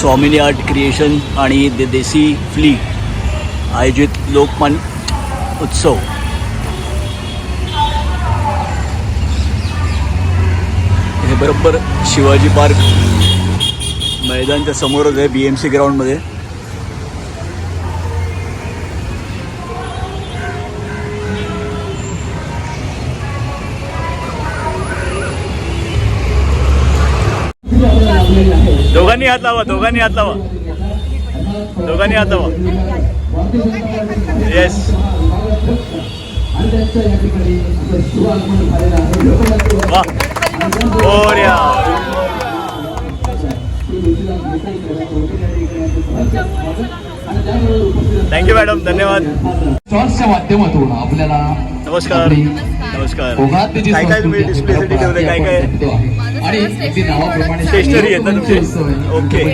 स्वामिनी art creation आणि दे देसी flea आयोजित लोकमान उत्सव. हे बरोबर शिवाजी पार्क मैदानच्या समोरच आहे बी एम सी ग्राउंडमध्ये दोघांनी हात लावा दोघांनी हात लावा. दोघांनी हात लावा. येस वा बोर्या थँक्यू मॅडम धन्यवाद. शॉर्ट्सच्या माध्यमातून आपल्याला नमस्कार. नमस्कार. काय काय तुम्ही डिस्प्लेसाठी ठेवलं काय काय स्टेशनरी ना तुमचे? ओके.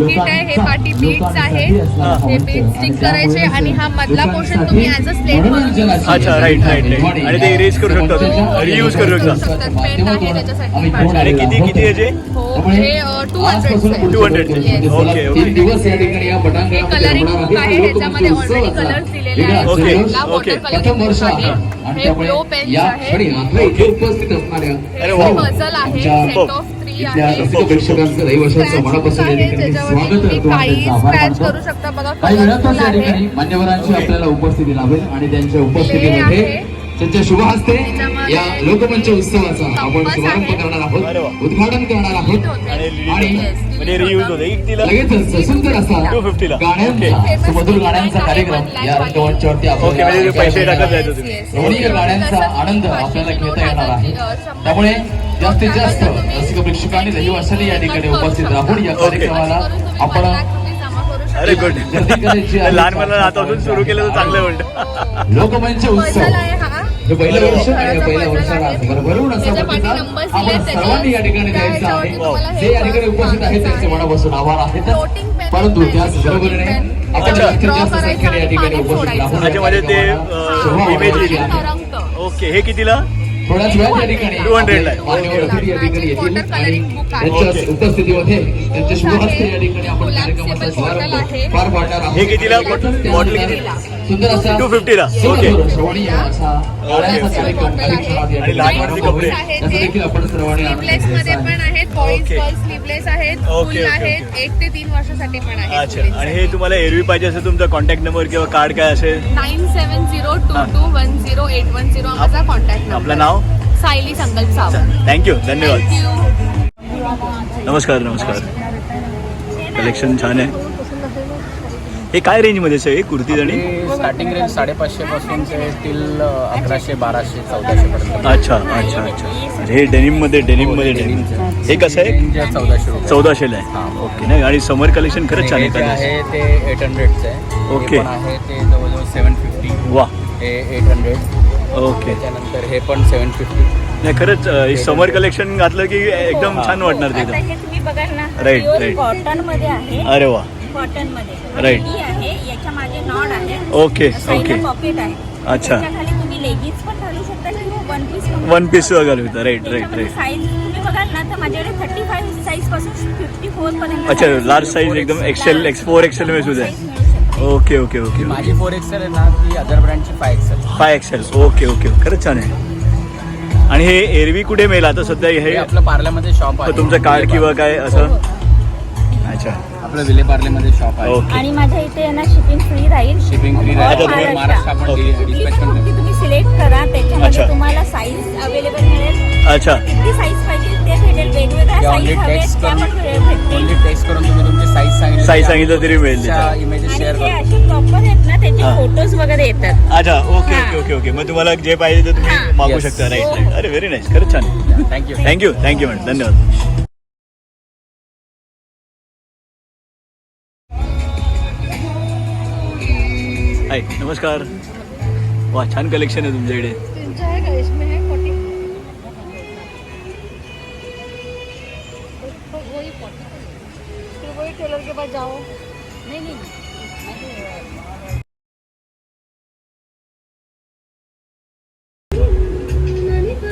हे किट आहे हे पाठी बीट्स आहे हे बीट स्टिक करायचे आणि हा मधला पोर्शन तुम्ही ॲज अ स्लेट म्हणून अच्छा राईट राईट राईट आणि ते इरेज करू शकता रियूज करू शकता आणि किती किती याचे हो हे टू हंड्रेड 200 चे. Okay, okay. हे होणार book आहे, ह्याच्यामध्ये colors दिलेले आहेत. Okay, okay. प्रथम वर्ष आहे आहे. आणि हे त्यामुळे blow pens या आहेत. क्षणी आपल्या इथे उपस्थित असणाऱ्या अरे हे वा. पझल आहे सेट ऑफ मान्यवरांची आपल्याला उपस्थिती लाभेल आणि त्यांच्या उपस्थितीमध्ये. त्यांच्या शुभ हस्ते या लोकमंच उत्सवाचा आपण शुभारंभ. करणार. आहोत. उद्घाटन करणार आहोत. आणि म्हणजे रियूज होते. एक तिला लगेचच सुंदर असा 250 ला. गाण्यांचा. सुमधुर गाण्यांचा कार्यक्रम या रंगमंचावरती म्हणजे गाण्यांचा आनंद आपल्याला घेता येणार आहे. त्यामुळे जास्तीत जास्त रसिक प्रेक्षकांनी रहिवाशांनी या ठिकाणी उपस्थित राहून या कार्यक्रमाला आपण अरे गुड. लहान मुलांना आतापासून सुरू केलं तर चांगलं म्हणतं लोकमंच उत्सव हा पहिलं वर्ष आणि पहिल्या वर्षाला. भरभरून असा प्रतिसाद दिले आपण सर्वांनी या ठिकाणी. द्यायचा आहे हे जे या ठिकाणी उपस्थित आहेत त्यांचे आहे. मनापासून आभार आहेत परंतु. त्याच बरोबरीने. आपण. जास्तीत जास्त संख्येने या ठिकाणी उपस्थित राहून म्हणजे ते. ओके हे कितीला थोड्याच वेळात या ठिकाणी 200 ला. आहे. मान्यवर अतिथी या ठिकाणी येतील आणि. त्यांच्या. उपस्थितीमध्ये त्यांच्या शुभ हस्ते या ठिकाणी आपण कार्यक्रमाचा. पार पाडणार आहोत. हे कितीला? बॉटल- बॉटल त्यानंतर कितीला? सुंदर असा. 250 ला. ओके. गाण्याचा. कार्यक्रम आणि लहान कपडे. देखील आपण स्लीवलेस मध्ये पण आहे. आहेत. Boys okay. गर्ल्स स्लीवलेस आहेत. ओके, आहेत. एक ते तीन वर्षासाठी पण आहेत अच्छा. आणि हे तुम्हाला एरवी पाहिजे असेल तुमचा कॉन्टॅक्ट नंबर किंवा कार्ड काय असेल? Nine seven zero two. Two one zero eight one zero माझा कॉन्टॅक्ट नंबर आपलं नाव? सायली संकल्प सावंत. थँक्यू धन्यवाद. नमस्कार नमस्कार. कलेक्शन छान आहे. हे काय रेंजमध्ये आहे कुर्तीज आणि? हे स्टार्टिंग रेंज साडेपाचशे पासून ते टिल अकराशे बाराशे चौदाशे पर्यंत अच्छा अच्छा. अच्छा हे डेनिममध्ये डेनिममध्ये डेनिम हे कसं आहे? रेंज चौदाशे रुपये. चौदाशेला आहे. हां. ओके नाही आणि समर कलेक्शन खरंच छान हे जे आहे आहे ते एट हंड्रेडचं आहे ओके. हे पण आहे ते जवळजवळ सेवन फिफ्टी वा. हे एट हंड्रेड ओके. त्याच्यानंतर हे पण सेवन फिफ्टी नाही खरंच समर कलेक्शन घातलं की एकदम छान वाटणार ते आता एकदम. हे तुम्ही बघाल ना Right, प्युअर right. कॉटनमध्ये आहे. अरे वा. कॉटनमध्ये. ही आहे याच्या मागे नॉड आहे. ओके ओके पॉकेट आहे. अच्छा. खाली तुम्ही लेगिन्स पण घालू शकता किंवा वन पीस वन पीस घालू शकता. राईट राईट राईट साईज तुम्ही बघाल ना तर माझ्याकडे थर्टी फाईव्ह साईजपासून फिफ्टी फोर पर्यंत अच्छा लार्ज साईज एकदम एक्सेल एक्स फोर एक्सेल में सुद्धा आहे. ओके ओके ओके माझी फोर एक्सेल आहे ना ती अदर ब्रँडची five XL five XL okay okay खरंच छान आहे. आणि हे एरवी कुठे मिळेल? आता सध्या हे हे आपलं पार्ल्यामध्ये शॉप आहे. तुमचं कार्ड किंवा काय असं? अच्छा. आपलं विले पार्लेमध्ये शॉप आहे. ओके. आणि माझ्या इथे ना शिपिंग फ्री राहील. शिपिंग फ्री राहते तुम्ही- महाराष्ट्र आपण ओके. डिस्पॅच कुठली पण पण करतो कुर्ती तुम्ही सिलेक्ट करा अच्छा. त्याच्यामध्ये तुम्हाला साईज अवेलेबल मिळेल. अच्छा. किती साईज पाहिजे? ते भेटेल. वेगवेगळ्या साईज त्या करून भेटतील. तुम्ही तुमची साईज सांगितली Size सांगितलं तरी मिळेल त्याच्यात. इमेजेस आणि शेअर हे करतो असे प्रॉपर आहेत ना त्याचे हा. फोटोज वगैरे येतात. अच्छा ओके हा. ओके ओके ओके मग तुम्हाला जे पाहिजे ते तुम्ही हा. मागू Yes. शकता राईट राईट अरे व्हेरी नाईस खरंच छान. थँक्यू थँक्यू थँक्यू मॅडम धन्यवाद. हाय नमस्कार। वा छान कलेक्शन आहे तुमच्याकडे तुमच्या आहे का? इसमें है फोर्टी वही फोर्टी फिर वही टेलर के पास जाओ. नहीं नहीं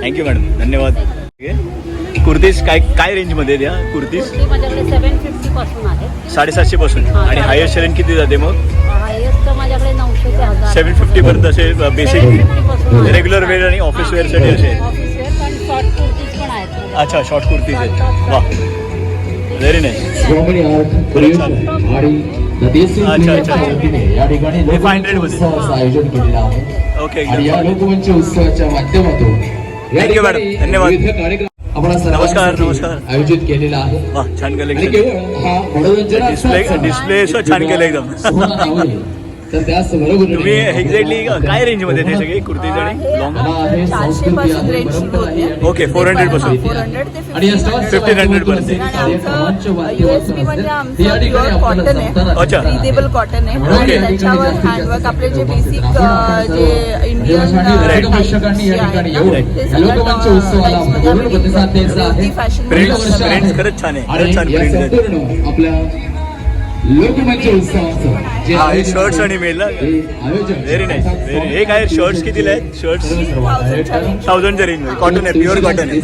थँक्यू मॅडम धन्यवाद. ठीक आहे कुर्तीज काय काय रेंजमध्ये द्या कुर्तीज कुर्ती माझ्याकडे सेवन फिफ्टी पासून आहे. साडेसातशे पासून. हा, आणि हायेस्ट सेलिंग किती जाते मग? हायेस्ट माझ्याकडे नऊशे ते हजार. सेवन फिफ्टी पर्यंत असे बेसिक 750 पासून आहे. रेग्युलर वेअर आणि ऑफिस वेअरसाठी असे. ऑफिस वेअर पण शॉर्ट कुर्तीज पण आहेत. माझ्याकडे. अच्छा शॉर्ट कुर्तीज आहेत. वा. व्हेरी नाईस श्रोमणी आर्ट प्रयोग आणि द देसी अच्छा, अच्छा. प्लेयरच्या वतीने या ठिकाणी हे लोकमंच 500 मध्ये. उत्सवाचं आयोजन केलेलं आहे. ओके आणि या लोकमंच उत्सवाच्या माध्यमातून या Thank you, madam. ठिकाणी धन्यवाद. विविध कार्यक्रम आपण नमस्कार, नमस्कार. आयोजित केलेला आहे. छान केवळ हा मनोरंजन डिस्प्ले डिस्प्ले छान केलं एकदम. तर तुम्ही एक्झॅक्टली काय रेंजमध्ये ते सगळे कुर्तीज आणि लॉंग आहे चारशे पासून रेंज सुरू होते ओके फोर हंड्रेडपासून. फोर हंड्रेड ते आणि या स्टॉलच्या 1500 पर्यंत. युएसपी म्हणजे आमचं प्युअर कॉटन आहे. अच्छा. ब्रिदेबल कॉटन आहे. आणि त्याच्यावर हँडवर्क जास्त आपले जे बेसिक जे इंडियन. फॅशन खरंच छान आहे. आणि खरंच छान. संपूर्ण आपल्या लोकमंच उत्सवाचं हा, हे आहे, आणि? हे आयोजन व्हेरी नाईस व्हेरी हे काय शर्ट्स कितीला आहेत शर्ट्स थाउजंडच्या. थाउजंडच्या रेंजमध्ये कॉटन आहे प्युअर कॉटन आहे हे.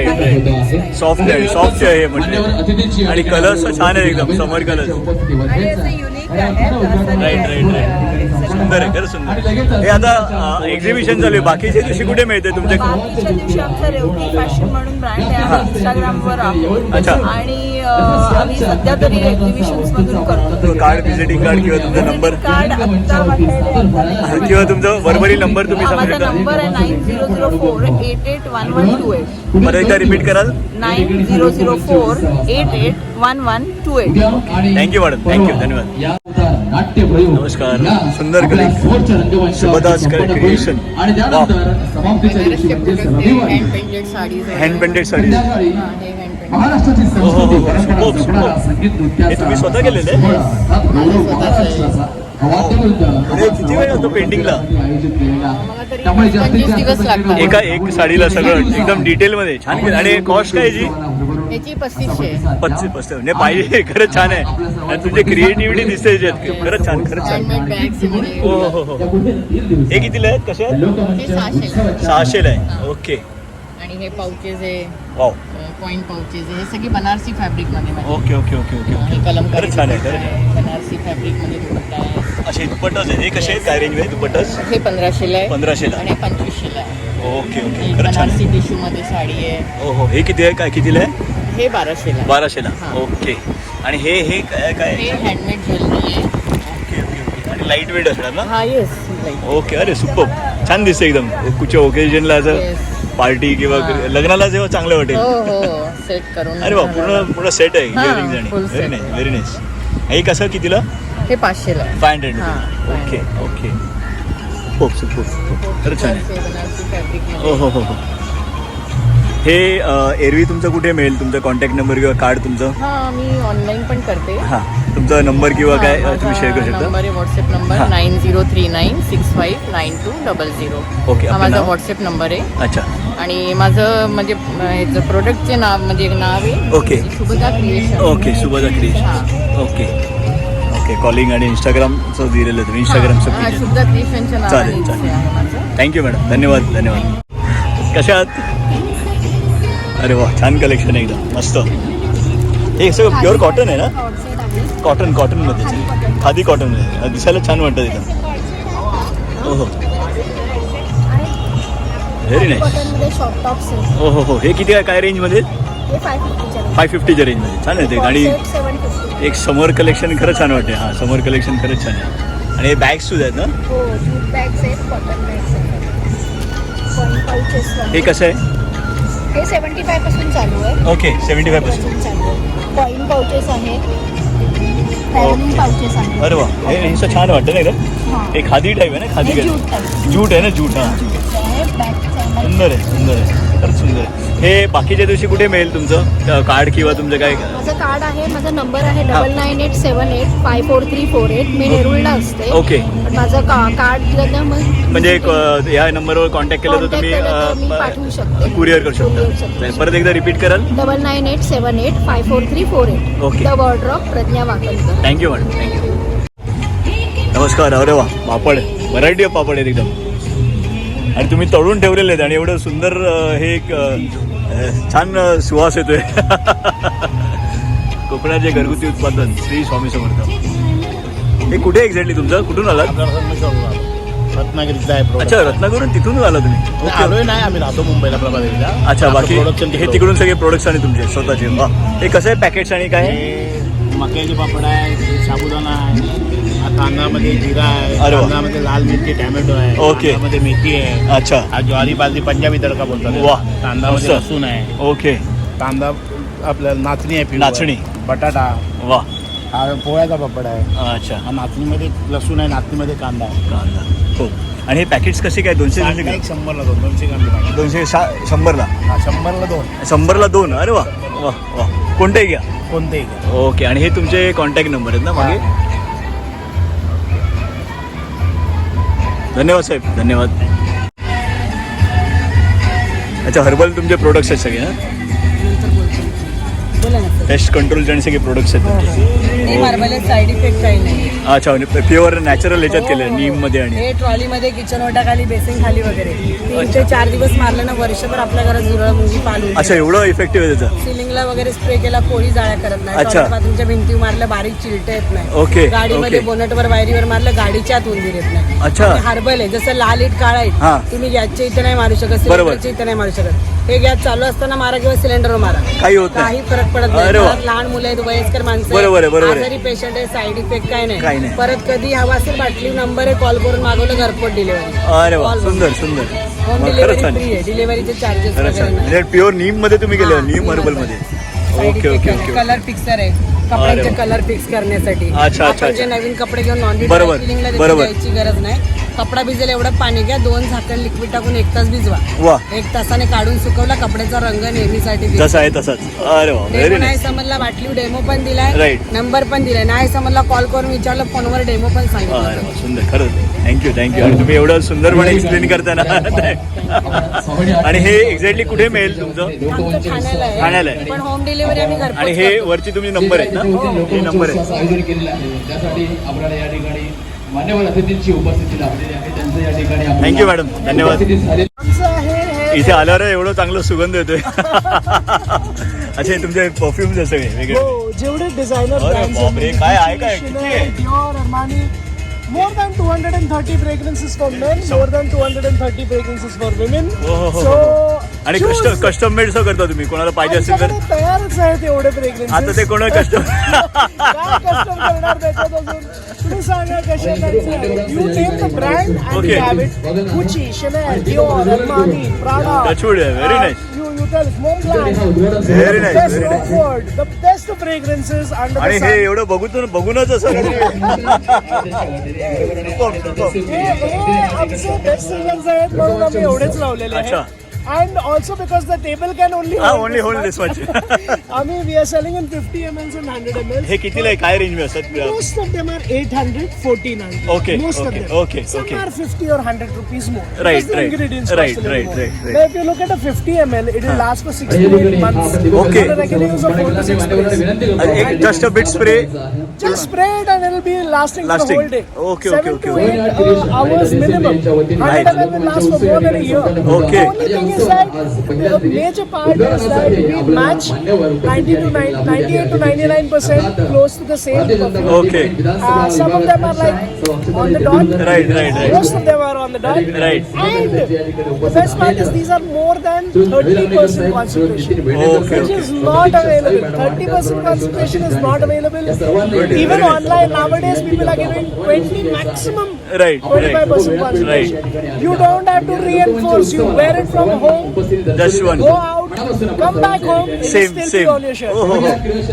होतं आहे. Soft आहे, आहे हे म्हणजे. आणि उपस्थिती छान आहे एकदम, आहे. आहे आजचं उद्घाटन राईट राईट राईट सुंदर आहे खरं सुंदर हे आता एक्झिबिशन चालू आहे. बाकीच्या दिवशी कुठे मिळते तुमच्या बाकीच्या दिवशी आमचं रेवटी फॅशन म्हणून ब्रँड आहे. आम्ही इंस्टाग्रामवर आहोत. अच्छा. आणि अं, आम्ही सध्या तरी एक्झिबिशन्स मधून करतो. कार्ड व्हिजिटिंग कार्ड किंवा तुमचा नंबर कार्ड आत्ता माझ्याकडे किंवा तुमचा बरोबरी नंबर तुम्ही सांगू माझा शकता? नंबर आहे nine zero zero four eight eight one one two eight परत एकदा रिपीट कराल? Nine zero zero four eight eight one one two eight madam. Thank you. धन्यवाद. नमस्कार. सुंदर कलेक्शन. म्हणजेच रविवारी हँड पेंटेड साडी हो, हो, हो. हे तुम्ही स्वतः केलेलं? हे. किती वेळ लागतो painting ला? आयोजित केलेला. आहे. त्यामुळे जास्तीत जास्त एका एक साडीला सगळं एकदम डिटेल मध्ये. छान आणि कॉस्ट काय याची याची पस्तीसशे. पस्तीस पस्तीस. नाही पाहिजे खरंच छान आहे. आणि तुमची क्रिएटिव्हिटी दिसते याच्यात खरंच छान खरंच छान. हो हो हो. हो हे कितीला आहेत? कसे सहाशे. सहाशेला आहे. ओके. आणि हे पाउचेस आहे. वाव पॉइंट पाउचेस आहे. हे सगळी बनारसी फॅब्रिकमध्ये माझे. ओके ओके ओके ओके हे ओके कलमकारी खरंच छान आहे खरंच आहे, बनारसी फॅब्रिकमध्ये दुपट्टा आहे. असे दुपट्टाच आहे हे कसे आहेत? काय रेंज दुपट्टाच? हे पंधराशेला आहे. पंधराशेला. आणि पंचवीसशेला आहे. ओके ही ओके खरंच छान. बनारसी आहे टिश्यू मध्ये साडी आहे. हो हो. हे किती आहे? काय कितीला आहे? हे बाराशेला. बाराशेला हा. ओके. आणि हे हे काय काय? हे हँडमेड ज्वेलरी आहे. Okay okay okay. आणि लाइट वेट असणार ना? हा येस ओके अरे सुपर छान दिसते एकदम. कुठच्या ओकेजनला असं Yes. पार्टी किंवा हा. लग्नाला जेव्हा चांगलं हो वाटेल. हो सेट करून अरे वा पूर्ण पूर्ण सेट आहे हा, इयरिंग्स आणि. full very set. Nice very nice हे कसं कितीला? हे पाचशेला आहे फाय हंड्रेड हा, ओके ओके. खूप खरंच छान आहे. बनारसी फॅब्रिक हो हो हो हो. हे एरवी तुमचं कुठे मिळेल? तुमचा कॉन्टॅक्ट नंबर किंवा कार्ड तुमचं? हा मी ऑनलाईन पण करते. हां. तुमचा नंबर किंवा काय तुम्ही शेअर करू नंबर शकता आहे WhatsApp number. Nine zero three nine six five nine two double zero okay हा माझा व्हॉट्सअप नंबर आहे. अच्छा. आणि माझं म्हणजे ह्याचं प्रोडक्टचे नाव म्हणजे नाव आहे. Okay. Shubhada creation okay Subodha creation okay okay calling आणि इंस्टाग्रामचं दिलेलं तुम्ही. इंस्टाग्रामचं शुभदा क्रिएशनच्या चालेल, चालेल. थँक्यू मॅडम धन्यवाद धन्यवाद. कशा आहात? अरे वा छान कलेक्शन आहे एकदम. मस्त. हे सगळं प्युअर कॉटन आहे ना? कॉटन कॉटनमध्ये खादी कॉटनमध्ये दिसायला छान वाटतं तिथं. हो हो. व्हेरी नाईस हो हो हो. हे किती आहे? काय रेंजमध्ये हे फाय फिफ्टीच्या रेंजमध्ये छान आहे ते. आणि एक समर कलेक्शन खरंच छान वाटते. हां समर कलेक्शन खरंच छान आहे. आणि हे बॅग्स सुद्धा आहेत ना? हो कॉटन हे कसं आहे? हे सेवन्टी फायपासून चालू आहे. ओके सेवन्टी फाय पर्सेंटपासून चालू आहे. पॉईंट पाऊचेस आहेत. अरे वा हे हे असं छान वाटतं ना एकदम हां. खादी टाईप आहे ना खादी जूट आहे ना जूट हां. सुंदर आहे सुंदर आहे. सुंदर. हे बाकीच्या दिवशी कुठे मिळेल तुमचं? कार्ड किंवा तुमचं काय? माझं कार्ड आहे माझा नंबर आहे double nine eight seven eight five four three four eight मी नेरुळला असते. ओके माझं का कार्ड दिलं ना मग. म्हणजे या नंबरवर कॉन्टॅक्ट केलं तर तुम्ही पाठवू शकते. कुरिअर करू शकता. परत एकदा रिपीट कराल? Double nine eight seven eight five four three four eight Okay. The border of Pragya Wakankar thank you madam thank you नमस्कार अरे वा पापड. व्हरायटी ऑफ पापड आहेत एकदम. आणि तुम्ही तळून ठेवलेले आहेत आणि एवढं सुंदर हे एक छान सुवास येतोय. कोकणाचे घरगुती उत्पादन श्री स्वामी समर्थ. हे कुठे एक्झॅक्टली तुमचं? कुठून आलात? आहे product. अच्छा रत्नागिरून तिथून आला तुम्ही? आलोय नाही आम्ही राहतो मुंबईला प्रभादेवीला. अच्छा बाकी प्रोडक्शन हे तिकडून सगळे प्रोडक्ट्स आणि तुमचे स्वतःचे. वा. हे कसं आहे पॅकेट्स आणि काय? मक्याचे पापड आहे साबुदाणा आहे. कांदामध्ये जिरा आहे अरे वा. कांदामध्ये लाल मिरची टॅमॅटो आहे ओके. कांदामध्ये मेथी आहे. अच्छा. हा ज्वारी बाजरी पंजाबी तडका बोलतात. वा. कांदामध्ये मस्त. लसूण आहे. ओके. कांदा आपल्या नाचणी आहे पिवळा. नाचणी. बटाटा. वा. हा पोळ्याचा पापड आहे. अच्छा. हा नाचणीमध्ये लसूण आहे नाचणीमध्ये कांदा आहे. कांदा. हो. आणि हे पॅकेट्स कसे काय? दोनशे दोनशे एक शंभरला दोन दोनशे ग्राम पाहिजे. दोनशे शा शंभरला? हा शंभरला दोन. शंभरला दोन. अरे वा. वा वा. कोणतेही घ्या? कोणतेही घ्या. ओके. आणि हे तुमचे कॉन्टॅक्ट नंबर आहेत ना मागे? धन्यवाद साहेब धन्यवाद. अच्छा हर्बल तुमचे प्रोडक्ट्स आहेत सगळे ना. पेस्ट कंट्रोलचे आणि सगळे प्रोडक्ट्स आहेत साईड इफेक्ट काही नाही. अच्छा म्हणजे प्युअर नॅचरल ह्याच्यात केलं नीममध्ये आणि हे ट्रॉलीमध्ये किचन बेसिंग खाली वगैरे. तीन ते चार दिवस मारलं ना वर्षभर आपल्या घरात झुरळ मुंगी पालू अच्छा एवढं इफेक्टिव्ह आहे त्याचं? सिलिंगला वगैरे स्प्रे केला कोळी जाळ्या करत नाही. अच्छा. बाथरूमच्या भिंती मारलं बारीक चिलटे येत नाही. ओके, गाडीमध्ये. बोनटवर वायरीवर मारलं गाडीच्या आत उंदीर येत नाही. अच्छा. हार्बल आहे. जसं लाल इट काळा हा. इट तुम्ही गॅसच्या इथे नाही मारू शकत. सिलेंडरच्या इथे नाही मारू शकत. हे गॅस चालू असताना मारा किंवा सिलेंडरवर मारा. काही होत नाही. काही फरक पडत नाही. अरे वा. घरात लहान मुलं आहेत वयस्कर माणसं आहेत, बरोबर आहे, बरोबर आहे. आजारी पेशंट आहे साईड इफेक्ट काय काही नाही नाही. परत कधी हवा असेल बाटली नंबर आहे कॉल करून मागवलं घरपोट डिलिव्हरी अरे वा सुंदर सुंदर होम मग खरंच डिलिव्हरी छान फ्री आहे डिलिव्हरीचे चार्जेस खरंच छान म्हणजे प्युअर नीममध्ये तुम्ही गेले हा, नीम हर्बल. मध्ये okay okay okay colour fixer आहे अरे कपड्यांचे वा. कलर फिक्स करण्यासाठी अच्छा, अच्छा, आपण जे अच्छा. नवीन कपडे घेऊन नॉन बरोबर, बरोबर. गरज नाही कपडा भिजेल एवढं पाणी घ्या दोन झाकण लिक्विड टाकून एक तास भिजवा. वा. एक तासाने काढून सुकवला कपड्याचा रंग नेहमीसाठी. जसं आहे तसंच. अरे वा व्हेरी डेमो नाही नाईस समजला बाटली डेमो पण दिलाय Right. नंबर पण दिलाय. नाही समजला कॉल करून विचारलं फोनवर डेमो पण अरे सांगितलं वा सुंदर. खरंच. थँक्यू थँक्यू आणि तुम्ही एवढं सुंदरपणे एक्सप्लेन करता ना. आणि हे एक्झॅक्टली कुठे मिळेल तुमचं? आमचं ठाण्याला ठाण्याला आहे. आहे. पण होम डिलिव्हरी आम्ही घरपोच आणि हे करतो. वरती तुमचे नंबर आहेत ना? हे नंबर आहेत आयोजन केलेलं आहे. त्यासाठी आपल्याला या ठिकाणी मान्यवर अतिथींची उपस्थिती लाभलेली आहे त्यांचं या ठिकाणी you, madam. धन्यवाद. इथे आल्यावर एवढं चांगलं सुगंध येतोय अच्छा हे तुमचे परफ्युम्स आहे सगळे वेगळे हो जेवढे डिझायनर काय आहे काय? More than two hundred and thirty fragrances for men more than two hundred and thirty fragrances for women so आणि कस्टम कस्टम मेड सो करता तुम्ही. कोणाला पाहिजे असेल तर तयारच आहेत एवढे फ्रेग्रन्सेस आता ते कोणा कस्टम तुम्ही सांगा कशा you name the brand and have it Gucci Chanel Dior Armani Prada the best fragrances under आणि हे. एवढं बघून बघूनच असं Superb, superb. आमचे बेस्ट सिंगर्स आहेत म्हणून आम्ही एवढेच लावलेले अच्छा. आहेत and also because the table can only हा ओनली होल्ड दिस मच आम्ही we are selling in fifty M L and hundred M L हे कितीला आहे काय रेंज असतात Most of them are 800, 1400. Okay, Most okay, of them. okay, Some okay. are 50 or 100 rupees more. Right, Because the right, ingredients right, cost a little right, more. right, right. But if you look at a 50 ml, it will last for 6 to 8 months. Okay. On a regular use of 4 to 6 sprays. एक just a bit spray just spray it and it will be lasting, Lasting. for the whole day. Okay, 7 okay, to okay, 8 uh, hours minimum. 100 it will last for more than a year. Okay. The only thing is that the major part is that we match 90 to 9, 98 to 99 percent close to the same perfume. Okay. Uh, some of them are like on the dot. Right, right, right. Most of them are on the dot. Right. And the best part is these are more than 30% concentration. Okay, Which okay. is not available. 30% concentration is not available. Even online nowadays, people are giving 20 maximum. Right, 25% right, concentration. You don't have to reinforce. You wear it from home. Just one. Go out, come back home. It will Same, still same. be on your shirt. हो, हो, हो.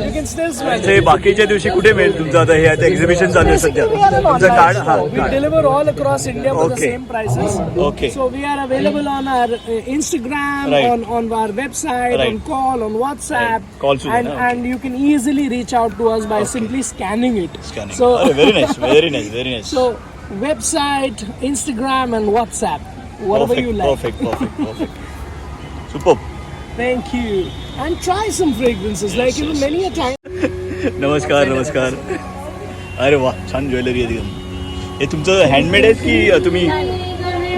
You can still smell ते it. बाकीच्या दिवशी कुठे मिळेल तुमचं आता हे आता एक्झिबिशन चालू आहे सध्या Basically, we are an तुमचं online कार्ड हा store. We card deliver all across India for the Okay. same prices. Okay. So we are available on our uh, Instagram, Right. on, on our website, Right. on call, on WhatsApp. Right. Call to and, them, okay. and you can easily reach out to us by simply scanning it. Scanning. So, अरे very nice very nice very nice so website, Instagram, and WhatsApp. Whatever you like. Perfect perfect perfect super Thank you. And try some fragrances. Like even many a time. नमस्कार नमस्कार अरे वा छान jewellery आहे एकदम हे तुमचं हँडमेड आहे की तुम्ही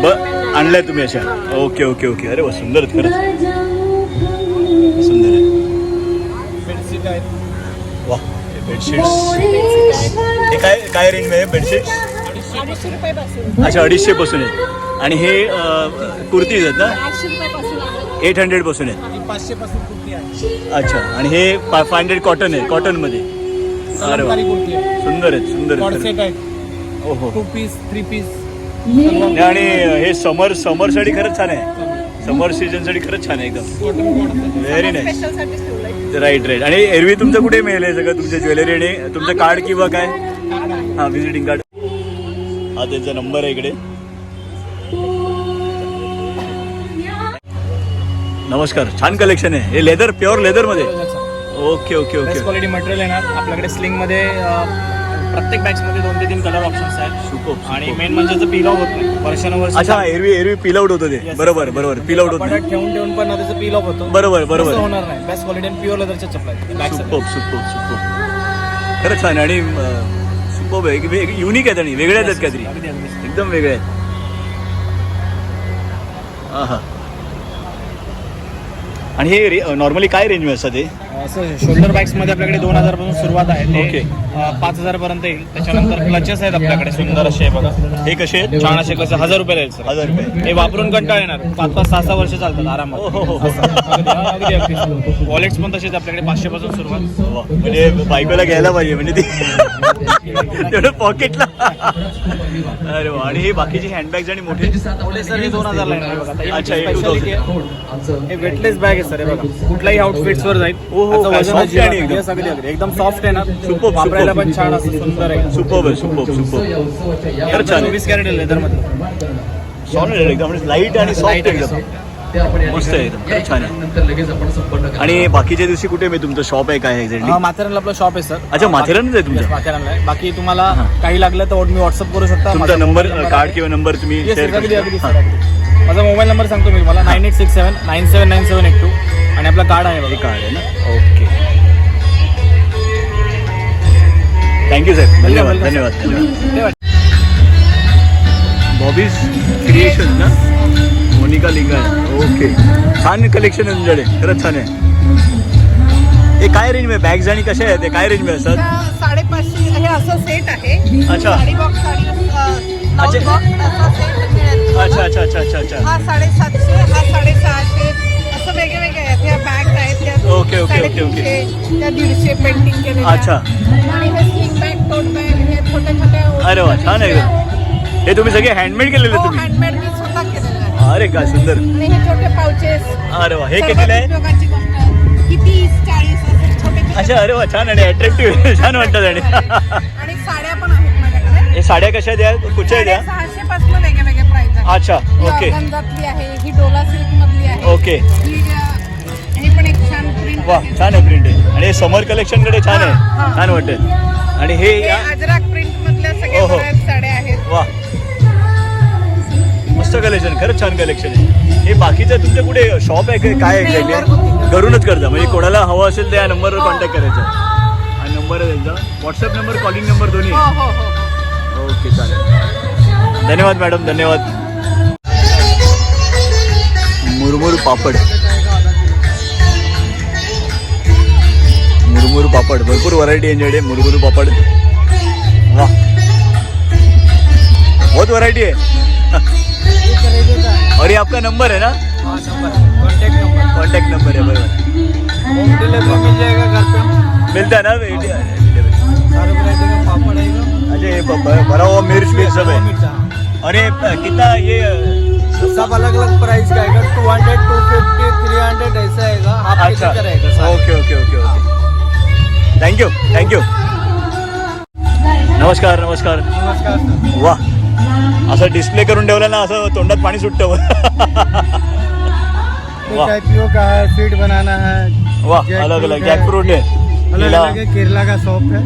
ब आणल्या तुम्ही अशा ओके ओके ओके अरे वा सुंदर आहेत खरंच बेडशीट्स. हे काय काय रेंज आहे? बेडशीट्स? अडीचशे रुपयापासून अच्छा अडीचशे पासून आहेत आणि हे कुर्तीज आहेत ना? आठशे रुपयापासून आहे. एट हंड्रेडपासून आहेत ही पाचशे पासून कुर्ती आहे. अच्छा आणि हे फाय हंड्रेड कॉटन आहे कॉटनमध्ये. अरे वा. कुर्ती आहे सुंदर आहेत सुंदर आहेत. आहे. ओहो. टू पीस थ्री पीस नाही, आणि हे समर समरसाठी खरंच छान आहे. समर सीझनसाठी खरंच छान आहे एकदम. Cotton cotton very nice. Right right आणि एरवी तुमचं कुठे मिळेल हे सगळं? तुमच्या ज्वेलरी आणि तुमचं कार्ड किंवा काय? हा व्हिजिटिंग कार्ड हा त्यांचा नंबर आहे इकडे. नमस्कार. छान कलेक्शन आहे. हे leather pure लेदरमध्ये? Okay okay best okay quality material येणार आपल्याकडे स्लिंगमध्ये अं, प्रत्येक बॅग्समध्ये दोन ते तीन कलर ऑप्शन्स आहेत. आणि मेन म्हणजे पील ऑफ होत नाही. वर्षानुवर्ष अच्छा एरवी एरवी पिल आउट होतं ते. बरोबर बरोबर. पिल आउट होत. नाही कपाटात ठेवून ठेवून पण त्याचं पील ऑफ होतं. बरोबर बरोबर. तसं होणार नाही. बेस्ट क्वालिटी आणि प्युअर लेदरच्या चपला बॅग्स सुपर सुपर सुपर खरंच छान आहे. आणि आहे. युनिक आहेत आणि वेगळ्या आहेत काहीतरी. अगदी अगदी. एकदम वेगळे आहेत. आहा. आणि हे नॉर्मली काय रेंज असतात ते? असं शोल्डर बॅग्समध्ये आपल्याकडे दोन हजारपासून सुरुवात आहे. ते, ओके. पाच हजार पर्यंत येईल. त्याच्यानंतर क्लचेस आहेत आपल्याकडे सुंदर असे बघा. हे कसे आहेत? छान असे कसे हजार रुपये राहील सर हजार रुपये. हे वापरून कंटाळ येणार. पाच पाच सहा सहा वर्ष चालतात आरामात. हो, हो, हो. अगदी वॉलेट्स पण तसेच आपल्याकडे पाचशे पासून सुरुवात. वा, म्हणजे बायकोला घ्यायला पाहिजे म्हणजे ती तेवढं पॉकेटला अरे वा आणि हे बाकीचे हँडबॅग्स आणि मोठे? सर हे दोन हजार येणार बघा. आता ही अच्छा, हे. हे वेटलेस बॅग आहे सर हे बघा. कुठल्याही आउटफिट्स वर जाईल. हो, हो, काय soft आहे. नाही. एकदम. सॉफ्ट आहे ना. Superb, वापरायला. पण छान असं सुंदर आहे. सुपर सुपर सुपर छान कॅरेट लेदर एकदम. लाइट आणि सॉफ्ट एकदम. मस्त आहे एकदम. खरंच छान आहे. आणि बाकीच्या दिवशी कुठे मी तुमचं शॉप आहे काय एक्झॅक्टली माथेरानला आपलं शॉप आहे सर अच्छा, माथेरानच आहे तुमचं? माथेरानला आहे. बाकी तुम्हाला काही लागलं तर मी व्हॉट्सअप करू शकता. तुमचा माझा नंबर कार्ड किंवा नंबर तुम्ही Yes, शेअर अगदी अगदी अगदी. माझा मोबाईल नंबर सांगतो मी तुम्हाला nine eight six seven nine seven nine seven eight two. आणि आपला कार्ड आहे बघा. कार्ड आहे ना? ओके. थँक्यू साहेब धन्यवाद धन्यवाद. धन्यवाद. बॉबीज क्रिएशन ना? मोनिका लिंगाय ओके. छान कलेक्शन आहे तुमच्याकडे. खरंच छान आहे. हे काय रेंजमध्ये? बॅग्स आणि कशा आहेत? ते काय रेंजमध्ये असतात? साडेपाचशे हे असं सेट आहे. अच्छा. साडी बॉक्स साडी अच्छा. अच्छा अच्छा अच्छा अच्छा अच्छा. हा साडेसातशे हा साडेसहाशे असं वेगळे वेगळे आहेत. ह्या बॅग आहेत त्या ओके, ओके, ओके, ओके. साडेतीनशे, त्या दीडशे पेंटिंग केले अच्छा. आणि हे स्लिंग बॅग टोट बॅग हे छोट्या छोट्या अरे वा छान आहे हे तुम्ही सगळे हँडमेड केलेले तुम्ही? हँडमेड मी स्वतः केलेलं आहे. अरे काय सुंदर. आणि हे छोटे पाउचेस अरे वा हे कितीला आहे? उपयोगाची गोष्ट आहे. ही तीस चाळीस असे छोटे छोटे अच्छा अरे वा छान आणि अट्रॅक्टिव्ह छान वाटतात आणि आणि साड्या पण आहेत माझ्याकडे. हे साड्या कशा द्या कुठच्या द्या सहाशे पासून अच्छा ओके गंजातली आहे ही डोला सिल्क मधली आहे. ओके ही अ, ही पण एक छान प्रिंट वा छान आहे प्रिंट आहे. आणि हे समर कलेक्शनकडे छान हा, आहे. हा. छान वाटत आणि हे हे या- अजराक प्रिंट मधल्या सगळ्या ओहो. बऱ्याच साड्या आहेत. वा. मस्त कलेक्शन खरंच छान कलेक्शन आहे. हे बाकीचं तुमचं कुठे शॉप आहे का- काय नाही, एक्झॅक्टली. घरूनच करता. म्हणजे कोणाला हवं असेल तर या नंबरवर कॉन्टॅक्ट करायचा. हा नंबर आहे त्यांचा. व्हॉट्सअप नंबर कॉलिंग नंबर दोन्ही. हो हो हो ओके चालेल. धन्यवाद मॅडम धन्यवाद. मुरमुर पापड. मुरमुर पापड. भरपूर व्हरायटी यांच्याकडे मुरमुर पापड. वा बहुत वैरायटी है और ये आपका नंबर है ना कॉन्टॅक्ट नंबर कॉन्टैक्ट नंबर है बराबर. होम डिलीवरी मिल जाएगा घर पे. मिलता है ना? delivery? सारे वैरायटी का पापड़ आएगा. अच्छा ये ब- ब- भरा हुआ मिर्च मिर्च सब है। मिर्चा और ये अ, कितना ये सब अलग अलग प्राइस का आएगा two hundred two fifty three hundred ऐसा आएगा हाफ अच्छा। रहेगा। Okay okay okay okay. Thank you thank you नमस्कार नमस्कार। नमस्कार सर वा असं डिस्प्ले करून ठेवलं ना असं तोंडात पाणी सुटतं. वाह। टाइपियो का है? बनाना है। वाह अलग अलग जैकफ्रूट है। केला केरला का शॉप है।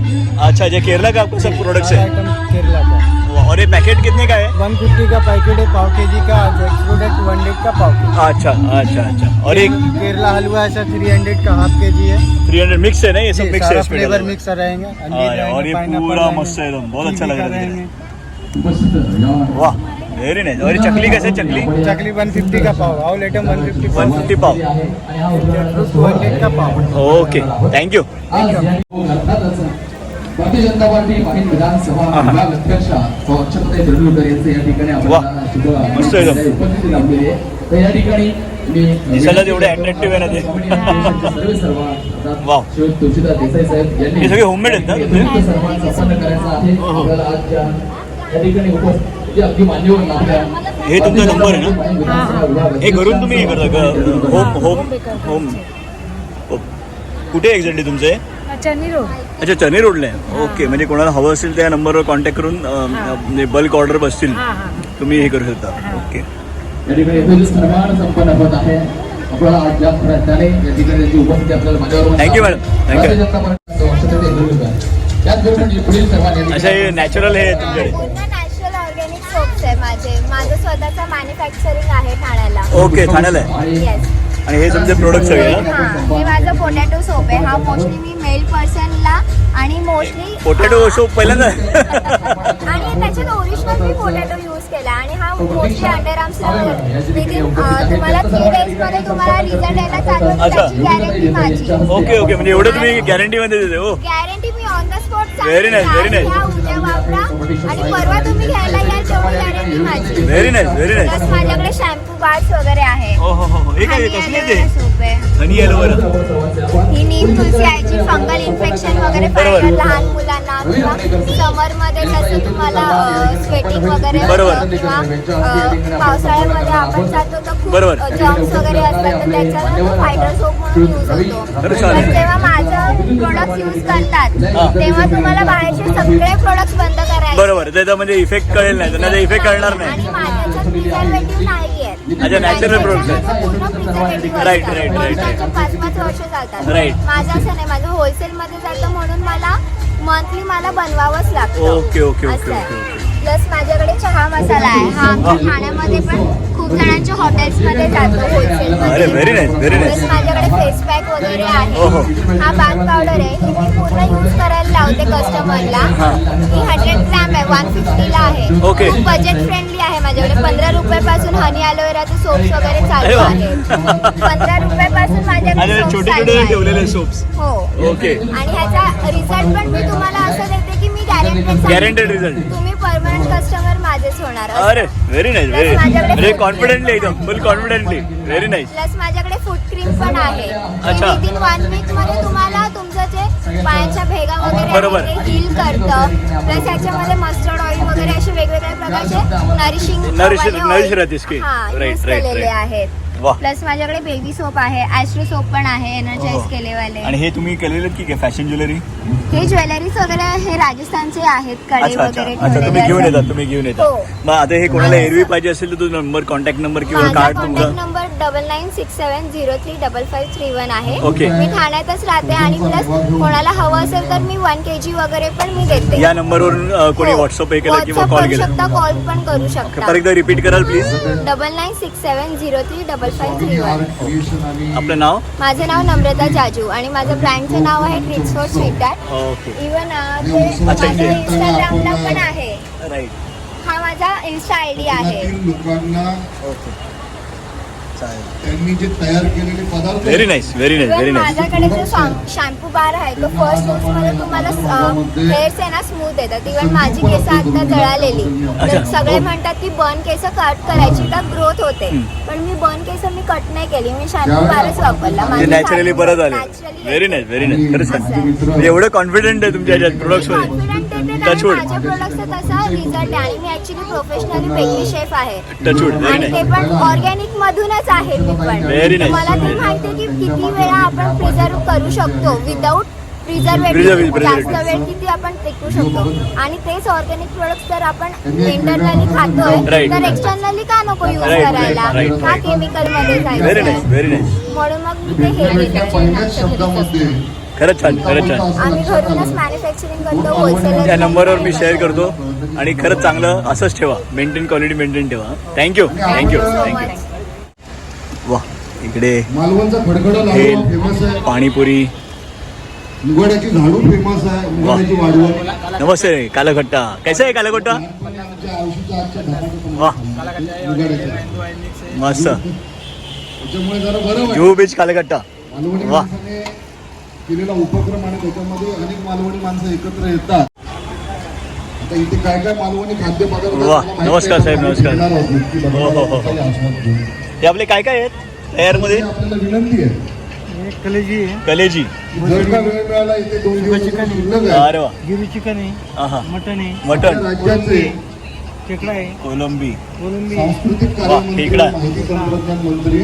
अच्छा ये केरला का आपका सब प्रोडक्ट्स है? केरला का। वाह, और ये पैकेट कितने का है? वन फिफ्टी का पैकेट है पाव के जी का जैकफ्रूट है टू हंड्रेड का पाव अच्छा अच्छा अच्छा। और एक केरला हलवा ऐसा थ्री हंड्रेड का हाफ़ के जी है। थ्री हंड्रेड मिक्स है ना ये सब मिक्स है फ्लेवर मिक्स रहेंगे हाँ, रहेंगे, और ये पूरा मस्त है बहुत अच्छा लग रहा है वाह व्हेरी नाईस अरे चकली कसं चकली? चकली वन फिफ्टी का पाव वन फिफ्टी वन फिफ्टी पाव। टू हंड्रेड का पाव। ओके थँक्यू अर्थातच भारतीय जनता पार्टी माहीम विधानसभा विभाग अध्यक्ष छत्रपती तेंडुलकर यांचे या ठिकाणी. उपस्थिती लाभलेली आहे. तर या ठिकाणी तुळशीदास देसाई साहेब यांनी हे सगळे homemade आहेत ना? तुमचे? संयुक्त सन्मान संपन्न करायचा आहे. आपल्याला आज या या ठिकाणी उपस्थित जे अगदी मान्यवर आपल्या हे तुमचा नंबर आहे ना? हे घरून तुम्ही हे करता का? होम होम होम हो. कुठे एक्झॅक्टली तुमचे? अच्छा चने रोडला. आहे ओके म्हणजे कोणाला हवं असेल त्या नंबरवर कॉन्टॅक्ट करून अं, म्हणजे बल्क ऑर्डर बसतील. तुम्ही हे करू शकता. ओके. या ठिकाणी येथील सन्मान संपन्न होत आहे आपल्याला आज ज्या प्रयत्नाने या ठिकाणी त्यांची उपस्थिती आपल्याला माझ्यावर Thank you, madam. Thank you. Bharatiya Janata party Chhatrapati Tendulkar त्याचबरोबर पुढील सन्मान या अच्छा हे नॅचरल हे आहे तुमच्याकडे. पूर्ण नॅचरल ऑर्गॅनिक सोप्स आहे माझे. माझं स्वतःचं मॅन्युफॅक्चरिंग आहे ठाण्याला. ओके ठाण्याला आहे. आणि हे तुमचे प्रोडक्ट सगळे ना हे माझं पोटॅटो सोप आहे. हा मोस्टली मी मेल पर्सनला आणि मोस्टली पोटॅटो शोप पहिल्यांदा. आणि त्याच्यात ओरिजिनल मी पोटॅटो यूज केला आणि हा मोस्टली अंडर आर्म्सला विदिन तुम्हाला थ्री डेजमध्ये तुम्हाला रिझल्ट यायला चालू. त्याची गॅरंटी माझी. Okay okay. म्हणजे एवढं तुम्ही गॅरंटी मध्ये देते. हो guarantee me on the spot very nice. उद्या वापरा. आणि परवा तुम्ही घ्यायला याल तेवढी गॅरंटी माझी. व्हेरी नाईस व्हेरी नाईस माझ्याकडे शॅम्पू बार्स वगैरे आहे. हो हो हो हे. काय कसले ते? हनी एलोवेरा ही नीम तुळसी आहे जी फंगल इन्फेक्शन वगैरे लहान मुलांना. किंवा समरमध्ये कसं तुम्हाला स्वेटिंग वगैरे बरोबर. किंवा पावसाळ्यामध्ये आपण जातो तर खूप बरोबर. जॉब्स वगैरे असतात तर त्याच्यावर फायटर सोप म्हणून यूज होतो खरं छान. तर तेव्हा माझं प्रोडक्ट यूज करतात तेव्हा तुम्हाला बाहेरचे सगळे प्रोडक्ट बंद करायचे बरोबर त्याचा म्हणजे इफेक्ट कळेल नाही त्यांना इफेक्ट कळणार आणि नाही माझ्याच्यात प्रिझर्वेटिव्ह नाहीये अच्छा, natural products आहेत. पूर्ण preservative Right, असतात. right, right, वर्षाचे right. पाच पाच वर्ष चालतात Right. माझं असं नाही माझं होलसेल मध्ये जातं म्हणून मला मंथली मला बनवावंच लागतं ओके, ओके, ओके, असं आहे. Okay, okay. प्लस माझ्याकडे चहा मसाला आहे. हा आमच्या ठाण्यामध्ये पण खूप जणांच्या हॉटेल्समध्ये जातो होलसेल अरे, very nice, very nice. Plus माझ्याकडे फेस पॅक वगैरे ओहो. आहे. हा बाथ पावडर आहे. ही मी पूर्ण यूज करायला लावते कस्टमरला ही. हंड्रेड ग्रॅम आहे. वन फिफ्टीला आहे. ओके. खूप बजेट फ्रेंडली आहे माझ्याकडे. पंधरा रुपयापासून हनी अलोवेराचे सोप्स वगैरे अरे चालू वा. आहेत. पंधरा रुपयापासून माझ्याकडे आणि छोटे चालू छोटे आहेत. ठेवलेले सोप्स हो. ओके आणि ह्याचा रिझल्ट पण मी तुम्हाला गॅरंटेड result. तुम्ही परमनंट कस्टमर माझेच होणार अरे very nice very food- confidently एकदम full confidently very nice plus माझ्याकडे फूट क्रीम पण आहे. अच्छा. विदिन वन वीकमध्ये तुम्हाला तुमचं जे पायाच्या भेगा वगैरे बरोबर. हील करतं. प्लस याच्यामध्ये मस्टर्ड ऑइल वगैरे असे वेगवेगळ्या प्रकारचे नरिशिंग Nourish- nourish राहते skin. Right, right, केलेले right. आहेत प्लस माझ्याकडे बेबी सोप आहे ॲस्ट्रो सोप पण आहे एनर्जाइज हो. केलेवाले. आणि हे तुम्ही केलेले की काय? फॅशन ज्वेलरी हे ज्वेलरीज वगैरे हे राजस्थानचे आहेत कडे अच्छा अच्छा. वगैरे अच्छा तुम्ही घेऊन. येतात तुम्ही घेऊन येतात हो. मग आता हे कोणाला एरवी पाहिजे असेल तर तो नंबर कॉन्टॅक्ट नंबर किंवा माझा कार्ड कॉन्टॅक्ट तुमचा. Number double nine six seven zero three double five three one आहे. ओके. मी ठाण्यातच राहते आणि प्लस कोणाला हवं असेल तर मी वन के जी वगैरे पण मी देते. या नंबरवरून अ, कोणी हो. व्हॉट्सअप हे केलं किंवा WhatsApp कॉल करू केला? शकता कॉल पण करू शकता. परत एकदा रिपीट कराल please double nine six seven zero three double five three one आपलं नाव? माझं नाव नम्रता जाजू आणि माझं ब्रँडचं नाव आहे ट्रिक्स फॉर स्वीट डॅट ओके. इवन ते अच्छा, माझं इथे. इंस्टाग्रामला पण आहे. राईट हा माझा इन्स्टा आय डी आहे. लोकांना ओके. त्यांनी जे तयार केलेले पदार्थ very nice very nice very nice माझ्याकडे जो शॅम्पू बार आहे तो फर्स्टमध्ये तुम्हाला हेअर्स आहे ना स्मूथ येतात. इवन माझी केस आता जळालेली. सगळे म्हणतात की बर्न केस कट करायची तर ग्रोथ होते. पण मी बर्न केस मी कट नाही केली. मी शॅम्पू बारच वापरला. नॅचरली परत आले naturally very nice very nice खरंच एवढं कॉन्फिडंट आहे तुमच्या प्रोडक्ट्समध्ये? Wood. माझ्या प्रोडक्टचा तसा रिझल्ट आहे. आणि मी ऍक्च्युली प्रोफेशनली बेकरी शेफ आहे. आणि ते. पण ऑर्गॅनिक मधूनच आहे मी पण. Very nice. मला ते माहिती की किती वेळा आपण प्रिझर्व करू शकतो. विदाऊट Preservative, प्रिझर्वेटिव्ह जास्त preservative. वेळ किती आपण टिकू शकतो. आणि तेच ऑर्गॅनिक प्रोडक्ट जर आपण इंटरनली खातोय Right. तर एक्सटर्नली का नको युज Right, right, करायला? Right, का right. केमिकलमध्ये व्हेरी नाईस जायचं व्हेरी नाईस म्हणून मग मी ते हे शब्दामध्ये खरंच छान खरंच छान. आम्ही घरूनच मॅन्युफॅक्चरिंग करतो त्या होलसेलर नंबरवर मी शेअर करतो आणि खरंच चांगलं असंच ठेवा मेंटेन क्वालिटी मेंटेन ठेवा. Thank you thank you thank you वा इकडे मालवणचा फडकडा भेल लाडू फेमस आहे. पाणीपुरी. मुगाड्याची झाडू फेमस आहे मुगाड्याची वाढवण. नमस्ते कालाघट्टा. कैसा आहे धपाटे वा मस्त. जुहू बीच कालाघट्टा. मालवणी वा. केलेला उपक्रम आणि त्याच्यामध्ये अनेक मालवणी माणसं एकत्र येतात. आता इथे काय काय मालवणी खाद्यपदार्थ नमस्कार साहेब, नमस्कार. हो, हो, हो. हे. आपले काय काय आहेत? तयारमध्ये? आपल्याला विनंती आहे. कलेजी जर का वेळ मिळाला इथे दोन दिवस शिल्लक आहे. अरे वा. गिरी चिकन आहे. आहा. मटन आहे. मटन राज्याचे खेकडा आहे. कोलंबी. कोलंबी सांस्कृतिक तंत्रज्ञान मंत्री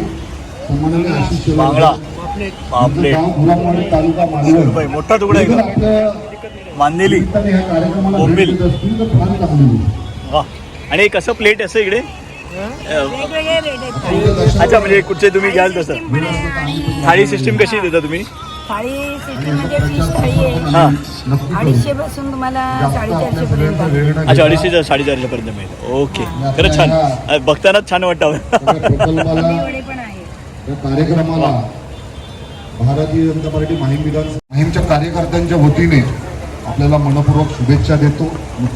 बांगडा. पापलेट पापलेट रुपये मोठा तुकडा आहे मांदेली. बोंबील. वा. आणि हे कसं प्लेट असं इकडे? अच्छा म्हणजे कुठचे तुम्ही घ्याल तसं. थाळी सिस्टीम कशी देता तुम्ही? थाळी सिटीमध्ये फिश थाळी आहे. हा. अडीचशे पासून तुम्हाला साडेचारशे पर्यंत. अच्छा अडीचशे साडेचारशे पर्यंत मिळेल. ओके. खरंच छान. बघतानाच छान वाटतं. कार्यक्रमाला भारतीय जनता पार्टी माहीम विधान माहीमच्या कार्यकर्त्यांच्या वतीने आपल्याला मनपूर्वक शुभेच्छा देतो.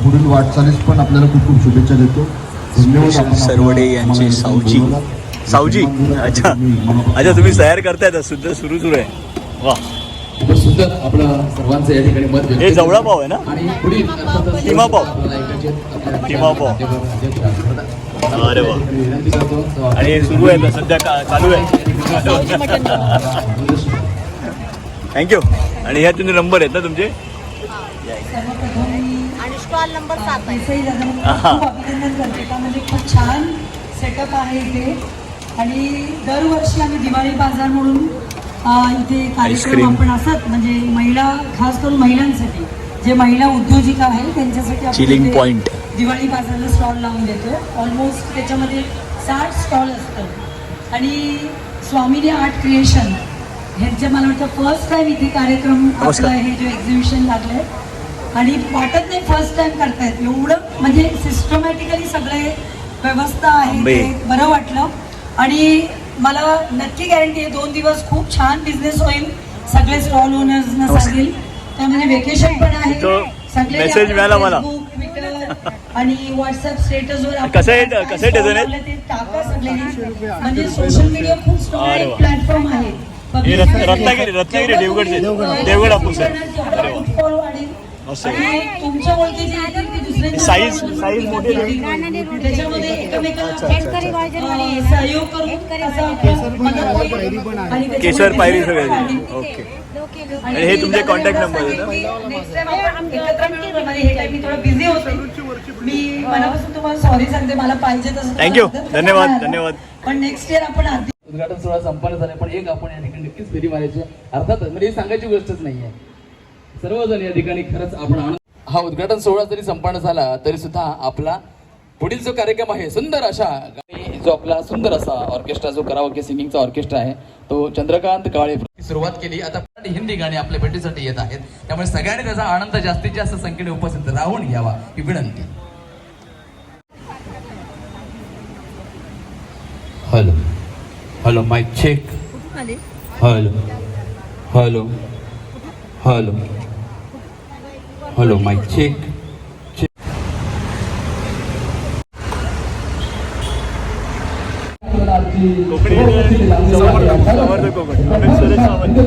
पुढील वाटचालीस पण आपल्याला खूप खूप शुभेच्छा देतो. धन्यवाद सरवडे यांचे सावजी. सावजी. अच्छा. अच्छा तुम्ही तयार करतायत सुद्धा सुरू सुरू आहे. वा. खूपच सुंदर आपलं सर्वांचं या ठिकाणी मत हे जवळा पाव आहे ना? आणि पुढील पाव. किमा पाव. अरे वा. आणि हे सुरू आहे सध्या चालू आहे. थँक्यू आणि ह्या तुम्ही नंबर आहेत ना तुमचे? आणि स्टॉल नंबर सात आहे. आहा. खूप अभिनंदन करते. का खूप छान सेटअप आहे इथे. आणि दरवर्षी आम्ही दिवाळी बाजार म्हणून इथे कार्यक्रम. आपण असत म्हणजे महिला खास करून महिलांसाठी. जे महिला उद्योजिका आहे त्यांच्यासाठी इथे point. दिवाळी बाजारला स्टॉल लावून देतो ऑलमोस्ट त्याच्यामध्ये साठ स्टॉल असतात. आणि स्वामिनी आर्ट क्रिएशन ह्यांचे मला वाटतं फर्स्ट टाइम इथे कार्यक्रम. आपला हे जे एक्झिबिशन लागलंय. आणि वाटत नाही फर्स्ट टाइम करतायत. एवढं म्हणजे सिस्टमॅटिकली सगळे व्यवस्था आहे. ते बरं वाटलं. आणि मला नक्की गॅरंटी आहे दोन दिवस खूप छान बिझनेस होईल. सगळे स्टॉल ओनर्सना सांगेल. त्यामध्ये वेकेशन पण आहे तो सगळे message आपण मिळाला मला. Facebook, Twitter आणि व्हॉट्सअप स्टेटसवर आपण कसं आहे- काय कसं आहे stall design आहे? लावले ते टाका सगळे म्हणजे सोशल मीडिया खूप स्ट्रॉंग वा. प्लॅटफॉर्म आहे हे रत्न- रत्नागिरी- रत्नागिरी, देवगडचे. देवगड हापूस आहे. अरे वा. फुटफॉल वाढेल तुमच्या ओळखीचे साईज- साईज मोठी आहे. त्याच्यामध्ये एकमेकांना सहयोग करून केशर पायरी सगळे. ओके आणि हे तुमचे contact number आहेत ना? Next time आपण एकत्र मिळून म्हणजे हे काही मी थोडं बिझी होते मी मनापासून तुम्हाला सॉरी सांगते मला पाहिजे तसं Thank you. तुम्हाला धन्यवाद. धन्यवाद. पण नेक्स्ट इयर आपण आधी उद्घाटन सोहळा संपन्न झाला पण एक आपण या ठिकाणी नक्कीच फेरी मारायची आहे. अर्थात म्हणजे सांगायची गोष्टच नाही आहे सर्वजण या ठिकाणी खरंच आपण आनंद हा उद्घाटन सोहळा जरी संपन्न झाला तरी सुद्धा आपला पुढील जो कार्यक्रम आहे सुंदर अशा जो आपला सुंदर असा ऑर्केस्ट्रा जो करावके सिंगिंगचा ऑर्केस्ट्रा आहे तो चंद्रकांत काळे सुरुवात केली. आता हिंदी गाणी आपल्या भेटीसाठी येत आहेत. त्यामुळे सगळ्यांनी त्याचा आनंद जास्तीत जास्त संख्येने उपस्थित राहून घ्यावा ही विनंती. Hello. Hello mic check hello. Hello. Hello hello mic check Konkani Samarth Samarth Konkan Amit Suresh Sawant